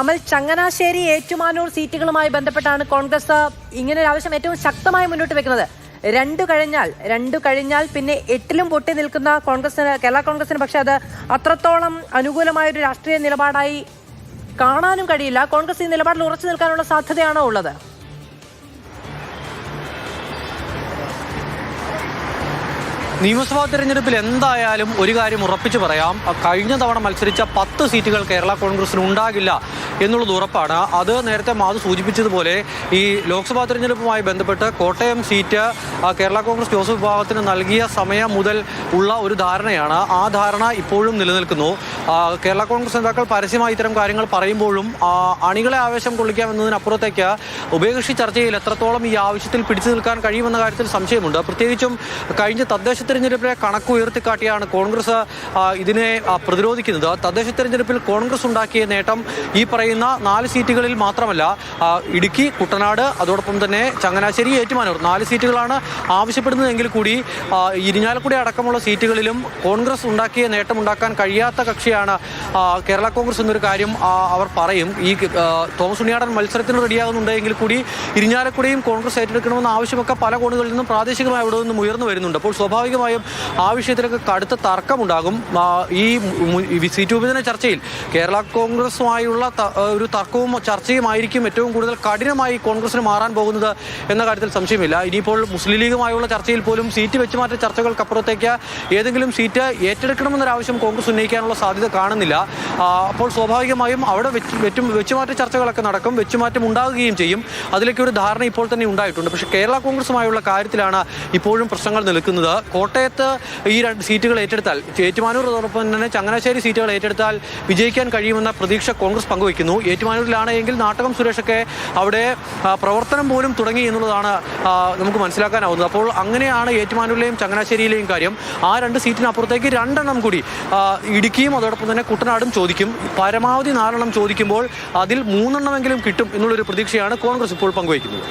അമൽ ചങ്ങനാശ്ശേരി ഏറ്റുമാനൂർ സീറ്റുകളുമായി ബന്ധപ്പെട്ടാണ് കോൺഗ്രസ് ഇങ്ങനെ ഒരു ആവശ്യം ഏറ്റവും ശക്തമായി മുന്നോട്ട് വെക്കുന്നത്. രണ്ടു കഴിഞ്ഞാൽ രണ്ടു കഴിഞ്ഞാൽ പിന്നെ എട്ടിലും പൊട്ടി നിൽക്കുന്ന കോൺഗ്രസിന് കേരള കോൺഗ്രസിന് പക്ഷെ അത് അത്രത്തോളം അനുകൂലമായ ഒരു രാഷ്ട്രീയ നിലപാടായി കാണാനും കഴിയില്ല. കോൺഗ്രസ് ഈ നിലപാടിൽ ഉറച്ചു നിൽക്കാനുള്ള സാധ്യതയാണോ ഉള്ളത്? നിയമസഭാ തെരഞ്ഞെടുപ്പിൽ എന്തായാലും ഒരു കാര്യം ഉറപ്പിച്ചു പറയാം. കഴിഞ്ഞ തവണ മത്സരിച്ച പത്ത് സീറ്റുകൾ കേരള കോൺഗ്രസിന് ഉണ്ടാകില്ല എന്നുള്ളത് ഉറപ്പാണ്. അത് നേരത്തെ മാധു സൂചിപ്പിച്ചതുപോലെ ഈ ലോക്സഭാ തെരഞ്ഞെടുപ്പുമായി ബന്ധപ്പെട്ട് കോട്ടയം സീറ്റ് കേരള കോൺഗ്രസ് ജോസഫ് വിഭാഗത്തിന് നൽകിയ സമയം മുതൽ ഉള്ള ഒരു ധാരണയാണ്. ആ ധാരണ ഇപ്പോഴും നിലനിൽക്കുന്നു. കേരള കോൺഗ്രസ് നേതാക്കൾ പരസ്യമായി ഇത്തരം കാര്യങ്ങൾ പറയുമ്പോഴും അണികളെ ആവേശം കൊള്ളിക്കാം എന്നതിനപ്പുറത്തേക്ക് ഉഭയകക്ഷി ചർച്ചയിൽ എത്രത്തോളം ഈ ആവശ്യത്തിൽ പിടിച്ചു നിൽക്കാൻ കഴിയുമെന്ന കാര്യത്തിൽ സംശയമുണ്ട്. പ്രത്യേകിച്ചും കഴിഞ്ഞ തദ്ദേശ തെരഞ്ഞെടുപ്പിലെ കണക്ക് ഉയർത്തിക്കാട്ടിയാണ് കോൺഗ്രസ് ഇതിനെ പ്രതിരോധിക്കുന്നത്. തദ്ദേശ തെരഞ്ഞെടുപ്പിൽ കോൺഗ്രസ് ഉണ്ടാക്കിയ നേട്ടം ഈ പറയുന്ന നാല് സീറ്റുകളിൽ മാത്രമല്ല ഇടുക്കി കുട്ടനാട് അതോടൊപ്പം തന്നെ ചങ്ങനാശ്ശേരി ഏറ്റുമാനൂർ. നാല് സീറ്റുകളാണ് ആവശ്യപ്പെടുന്നതെങ്കിൽ കൂടി ഇരിഞ്ഞാലക്കുടി അടക്കമുള്ള സീറ്റുകളിലും കോൺഗ്രസ് ഉണ്ടാക്കിയ നേട്ടം ഉണ്ടാക്കാൻ കഴിയാത്ത കക്ഷിയാണ് ആ, കേരള കോൺഗ്രസ് എന്നൊരു കാര്യം അവർ പറയും. ഈ തോമസ് ഉണ്ണിയാടൻ മത്സരത്തിന് റെഡിയാകുന്നുണ്ടെങ്കിൽ കൂടി ഇരിഞ്ഞാലക്കുടിയും കോൺഗ്രസ് ഏറ്റെടുക്കണമെന്ന ആവശ്യമൊക്കെ പല കോണുകളിൽ നിന്നും പ്രാദേശികമായി അവിടെ നിന്നും ഉയർന്നു വരുന്നുണ്ട്. അപ്പോൾ സ്വാഭാവികമായും ആ വിഷയത്തിലൊക്കെ കടുത്ത തർക്കമുണ്ടാകും. ഈ സീറ്റ് വിഭജന ചർച്ചയിൽ കേരള കോൺഗ്രസുമായുള്ള ഒരു തർക്കവും ചർച്ചയും ആയിരിക്കും ഏറ്റവും കൂടുതൽ കഠിനമായി കോൺഗ്രസിന് മാറാൻ പോകുന്നത് എന്ന കാര്യത്തിൽ സംശയമില്ല. ഇനിയിപ്പോൾ മുസ്ലിം ലീഗുമായുള്ള ചർച്ചയിൽ പോലും സീറ്റ് വെച്ചുമാറ്റ ചർച്ചകൾക്കപ്പുറത്തേക്ക് ഏതെങ്കിലും സീറ്റ് ഏറ്റെടുക്കണമെന്നൊരാവശ്യം കോൺഗ്രസ് ഉന്നയിക്കാനുള്ള സാധ്യത കാണുന്നില്ല. അപ്പോൾ സ്വാഭാവികമായും അവിടെ വെച്ച് വെച്ചുമാറ്റ ചർച്ചകളൊക്കെ നടക്കും വെച്ചുമാറ്റം ഉണ്ടാകുകയും ചെയ്യും. അതിലേക്ക് ഒരു ധാരണ ഇപ്പോൾ തന്നെ ഉണ്ടായിട്ടുണ്ട്. പക്ഷേ കേരള കോൺഗ്രസുമായുള്ള കാര്യത്തിലാണ് ഇപ്പോഴും പ്രശ്നങ്ങൾ നിൽക്കുന്നത്. കോട്ടയത്ത് ഈ രണ്ട് സീറ്റുകൾ ഏറ്റെടുത്താൽ ഏറ്റുമാനൂർ അതോടൊപ്പം തന്നെ ചങ്ങനാശ്ശേരി സീറ്റുകൾ ഏറ്റെടുത്താൽ വിജയിക്കാൻ കഴിയുമെന്ന പ്രതീക്ഷ കോൺഗ്രസ് പങ്കുവയ്ക്കുന്നു. ഏറ്റുമാനൂരിലാണെങ്കിൽ നാട്ടകം സുരേഷൊക്കെ അവിടെ പ്രവർത്തനം പോലും തുടങ്ങി എന്നുള്ളതാണ് നമുക്ക് മനസ്സിലാക്കാനാവുന്നത്. അപ്പോൾ അങ്ങനെയാണ് ഏറ്റുമാനൂരിലെയും ചങ്ങനാശ്ശേരിയിലെയും കാര്യം. ആ രണ്ട് സീറ്റിനപ്പുറത്തേക്ക് രണ്ടെണ്ണം കൂടി ഇടുക്കിയും ഇടുക്കിയും അതോടൊപ്പം തന്നെ കുട്ടനാടും ചോദിക്കും. പരമാവധി നാലെണ്ണം ചോദിക്കുമ്പോൾ അതിൽ മൂന്നെണ്ണമെങ്കിലും കിട്ടും എന്നുള്ളൊരു പ്രതീക്ഷയാണ് കോൺഗ്രസ് ഇപ്പോൾ പങ്കുവയ്ക്കുന്നത്.